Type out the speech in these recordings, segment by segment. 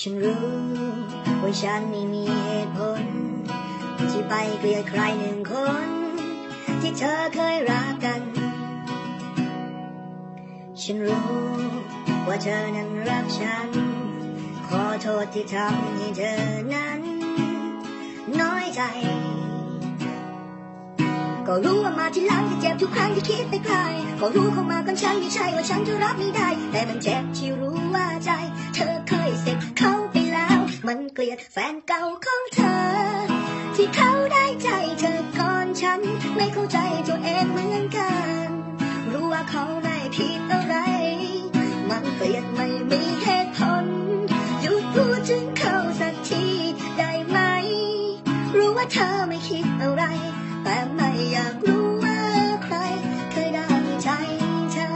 ฉันรู้ว่าฉันไม่มีเหตุผล ที่ไปเกลียดใครหนึ่งคน ที่เธอเคยรักกัน ฉันรู้ว่าเธอนั้นรักฉัน ขอโทษที่ทำให้เธอนั้น น้อยใจ ก็รู้ว่ามาที่หลังจะเจ็บทุกครั้งที่คิดไปไกล ก็รู้เข้ามาก่อนฉันไม่ใช่ว่าฉันจะรับไม่ได้ แต่มันเจ็บที่รู้ว่า เกลียดแฟนเก่าของเธอ ที่เขาได้ใจเธอก่อนฉัน ไม่เข้าใจตัวเองเหมือนกัน รู้ว่าเขาไม่ผิดอะไร มันเกลียดไม่มีเหตุผลหยุดพูดถึงเขาสักทีได้ไหม รู้ว่าเธอไม่คิดอะไร แต่ไม่อยากรู้ว่าใครเคยได้ใจเธอ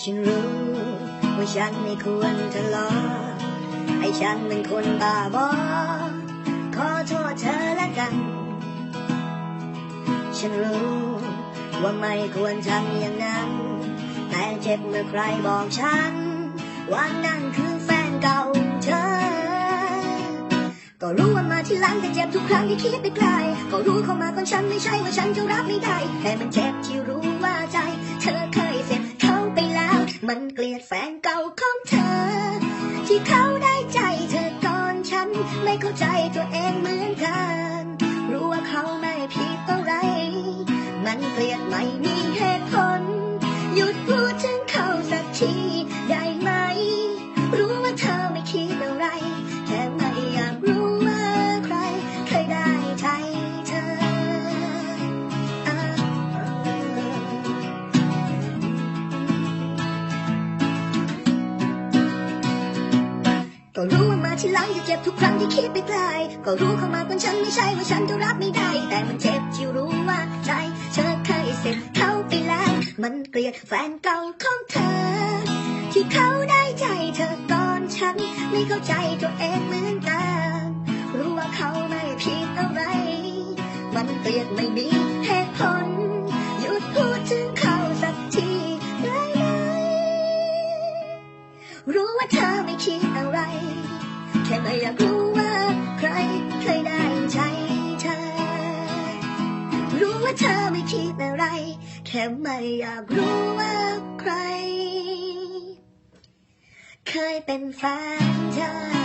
ฉันรู้ ว่าฉันไม่ควรทะเลาะให้ฉันเป็นคนบ้าบอขอโทษเธอละกัน ฉันรู้ว่าไม่ควรทำอย่างนั้น แต่เจ็บเมื่อใครบอกฉัน ว่านั่นคือแฟนเก่าเธอ ก็รู้ว่ามาที่หลังแต่เจ็บทุกครั้งที่คิดไปไกล ก็รู้เข้ามาก่อนฉันไม่ใช่ว่าฉันจะรับไม่ได้ แต่มันเจ็บที่รู้ว่าใจ เธอเคยเสร็ มันเกลียดแฟนเก่าของเธอ ที่เขาได้ใจเธอก่อนฉัน ไม่เข้าใจตัวเองเหมือนกัน รู้ว่าเขาไม่ผิดอะไร มันเกลียดไม่มีเหตุ ที่หลังจะเจ็บทุกครั้งที่คิดไปไกลก็รู้เข้ามาก่อนฉันไม่ใช่ว่าฉันจะรับไม่ได้ แต่มันเจ็บที่รู้ว่าใจเธอเคยเสร็จเขาไปแล้ว มันเกลียดแฟนเก่าของเธอ ที่เขาได้ใจเธอก่อนฉัน ไม่เข้าใจตัวเองเหมือนกันรู้ว่าเขาไม่ผิดอะไร มันเกลียดไม่มีเหตุผลหยุดพูดถึงเขาสักทีได้ไหมรู้ว่าเธอไม่คิดอะไร แค่ไม่อยากรู้ว่าใครเคยได้ใจเธอ รู้ว่าเธอไม่คิดอะไร แค่ไม่อยากรู้ว่าใคร เคยเป็นแฟนเธอ